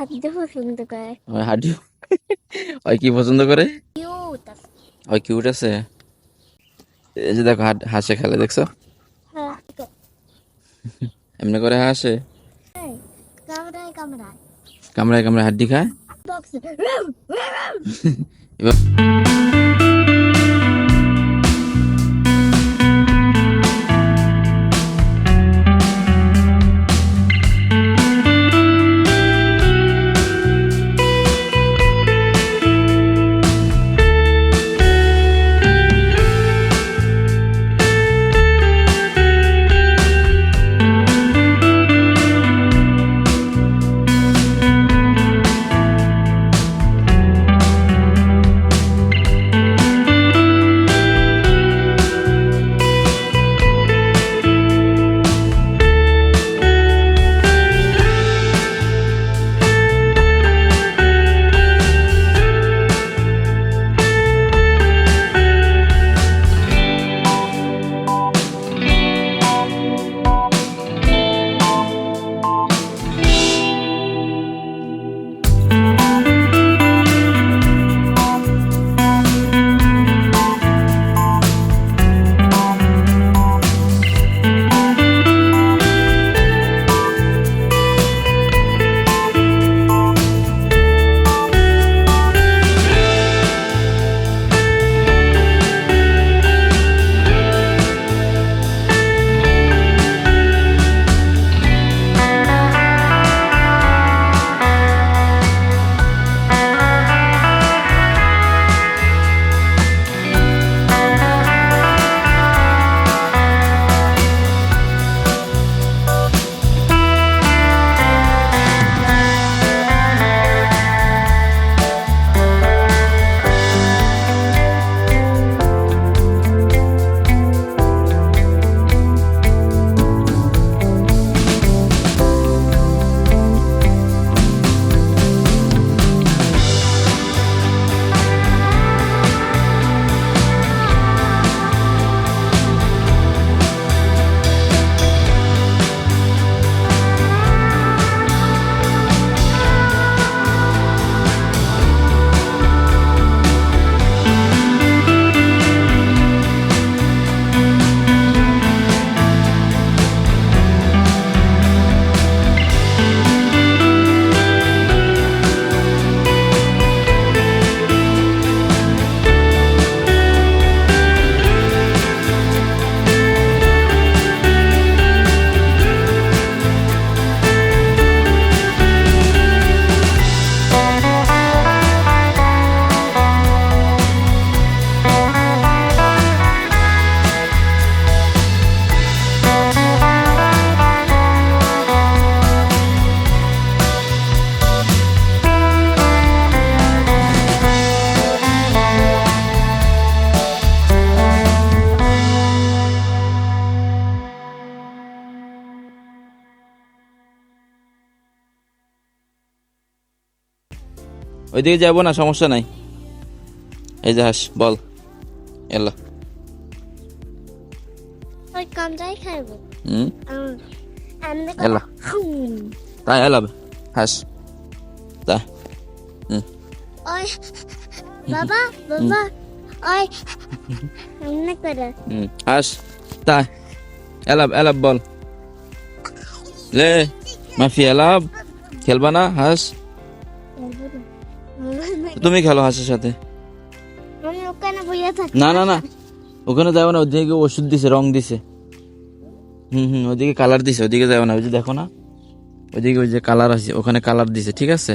হাত পছন্দ করে। ওই হাড্ডি? ওই কি পছন্দ করে? কিউট ওই কিউট আছে? এই যে দেখো হাসে খেলে দেখছ? হ্যাঁ এমনি করে হাসে? কামড়ায় কামড়ায়। কামড়ায় কামড়ায় হাড্ডি খায়? বক্স ওইদিকে যাব না সমস্যা নাই। এই যে হাস বল। এলো তাই এলাম হাস। তা ওই বাবা বাবা ওই এমনি করে। হুম হাস। তাই এলাব এলাব বল। লে মাফি এলাব খেলবা না হাস। তুমি খেলো হাসের সাথে। না না না। ওখানে যাব না ওদিকে ওষুধ দিছে রং দিছে। হুম হুম ওদিকে কালার দিছে ওদিকে যাব না ওই যে দেখো না। ওইদিকে ওই যে কালার আছে ওখানে কালার দিছে ঠিক আছে?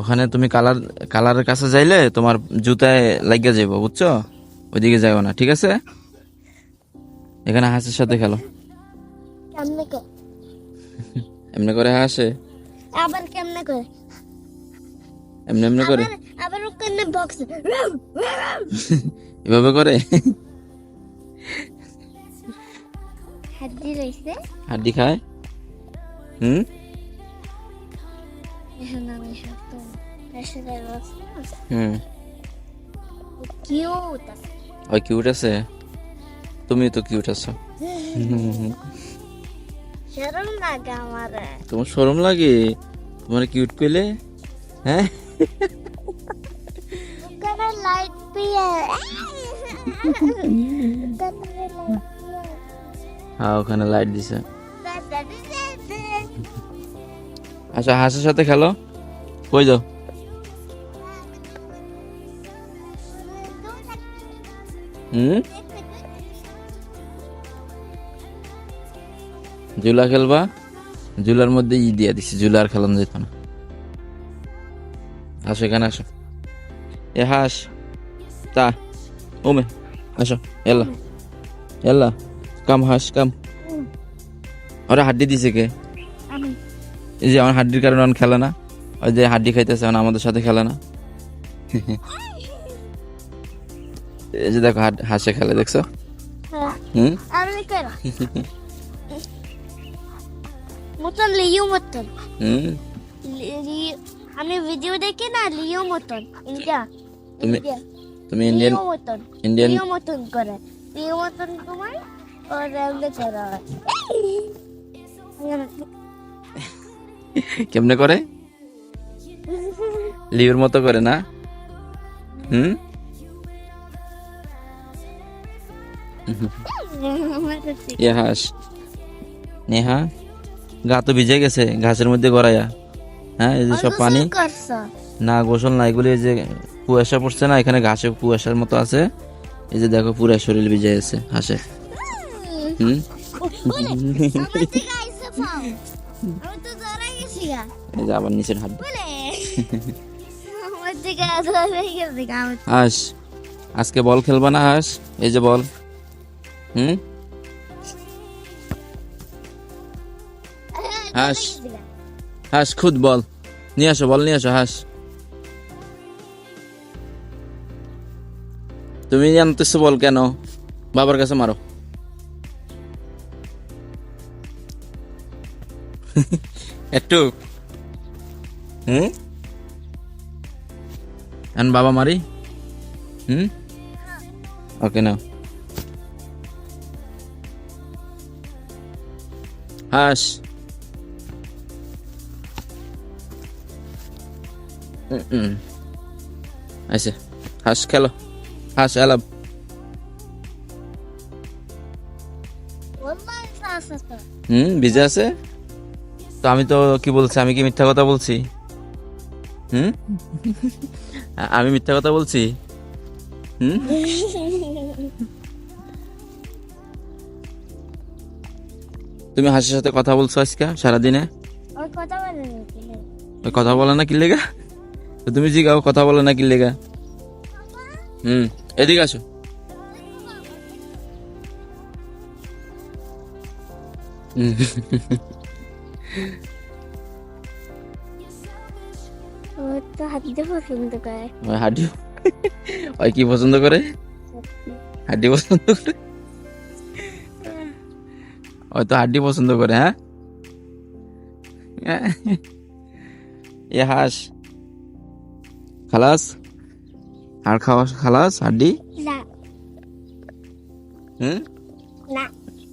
ওখানে তুমি কালার কালারের কাছে যাইলে তোমার জুতায় লাগিয়ে যাব বুঝছ? ওইদিকে যাব না ঠিক আছে? এখানে হাঁসের সাথে খেলো। এমনি করে হাসে? আবার কেমনে করে? এমনি এমনি করে। আবার ওখানে বক্স এভাবে করে? হাড্ডি হাড্ডি খায়? হুম? কিউট আছে। ওই কিউট আছে। তুমি তো কিউট আছো। সেরম লাগে আমার। তোমার শরম লাগে? তোমার কিউট কইলে হ্যাঁ? ওখানে লাইট পিয়ে ওখানে লাইট হ্যাঁ ওখানে লাইট দিছে। আচ্ছা হাঁসের সাথে খেলো? কই যাও? হুম? জুলা খেলবা? জুলার মধ্যে ই দিয়া দিছি জুলা আর খেলানো যেত না। আসো এখানে আসো। এ হাস তা ওমে আসো এলা এলা কাম হাস কাম। ওরা হাড্ডি দিছে কে? এই যে আমার হাড্ডির কারণে অন খেলে না। ওই যে হাড্ডি খাইতেছে এখন আমাদের সাথে খেলে না। এই যে দেখো হাসে খেলে দেখছ? হ্যাঁ। হুম? মতন লিও মতন। হুম? আমি ভিডিও দেখি না লিও মতন ইন্ডিয়া। তুমি তুমি ইন্ডিয়ান মতন ইন্ডিয়ান লিও মতন করে। লিও মতন তোমার और এমনি করা কেমনে করে? লিওর মতো করে না? হুম? ইয়ে হাস। নেহা গা তো ভিজে গেছে ঘাসের মধ্যে গড়াইয়া হ্যাঁ এই যে সব পানি। না গোসল না এগুলি যে কুয়াশা পড়ছে না এখানে ঘাসে কুয়াশার মতো আছে। এই যে দেখো পুরো শরীর ভিজে আছে হাসে হুম? এই যে আবার নিচের হাত। হাস আজকে বল খেলবা না হাস? এই যে বল। হুম? হাস। হাস খুদ বল। নিয়ে আসো, বল, নিয়ে আসো হাস তুমি জানতেছো বল কেন? বাবার কাছে মারো। একটু। হুম? এখন বাবা মারি? হুম? ওকে না হাস আচ্ছা হাঁস খেলো হাঁস এলাম হুম বিজয় আছে? তো আমি তো কি বলছি? আমি কি মিথ্যা কথা বলছি? হুম? আমি মিথ্যা কথা বলছি? হুম? তুমি হাসির সাথে কথা বলছো আজকে সারাদিনে? কথা বলে না কি লেগা? তুমি জিগাও কথা বলে না কি লেগা হুম এদিকে আসো হুম, ও তো হাতে পছন্দ করে ওই হাড্ডি ওই কি পছন্দ করে হাড্ডি পছন্দ করে ওই তো হাড্ডি পছন্দ করে হ্যাঁ এ হাস খালাস? আর খাওয়া খালাস? হাড্ডি হুম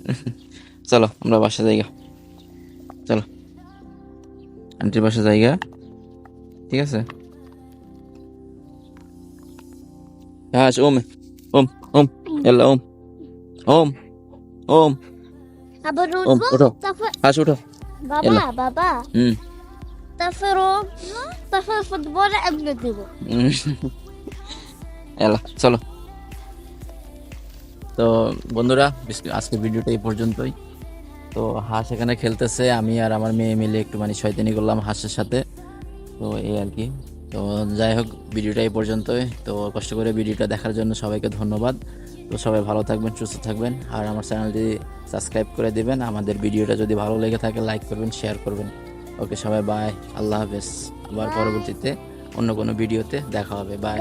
চলো আমরা বাসা জায়গা চলো। আন্টির বাসা জায়গা ঠিক আছে? হাস ওম ওম ওম। এল্লা ওম। ওম ওম। ওম ওঠো হাস উঠো। বাবা বাবা। হুম। তারপর উঠবো তারপর ফুটবল এমনি এলা চলো তো বন্ধুরা আজকের ভিডিওটা এই পর্যন্তই। তো হাঁস এখানে খেলতেছে, আমি আর আমার মেয়ে মিলে একটু মানে শয়তানি করলাম হাঁসের সাথে। তো এই আর কি। তো যাই হোক, ভিডিওটা এই পর্যন্তই। তো কষ্ট করে ভিডিওটা দেখার জন্য সবাইকে ধন্যবাদ। তো সবাই ভালো থাকবেন, সুস্থ থাকবেন। আর আমার চ্যানেলটি সাবস্ক্রাইব করে দেবেন। আমাদের ভিডিওটা যদি ভালো লেগে থাকে, লাইক করবেন শেয়ার করবেন। ওকে সবাই বাই আল্লাহ হাফেজ। আবার পরবর্তীতে অন্য কোনো ভিডিওতে দেখা হবে। বাই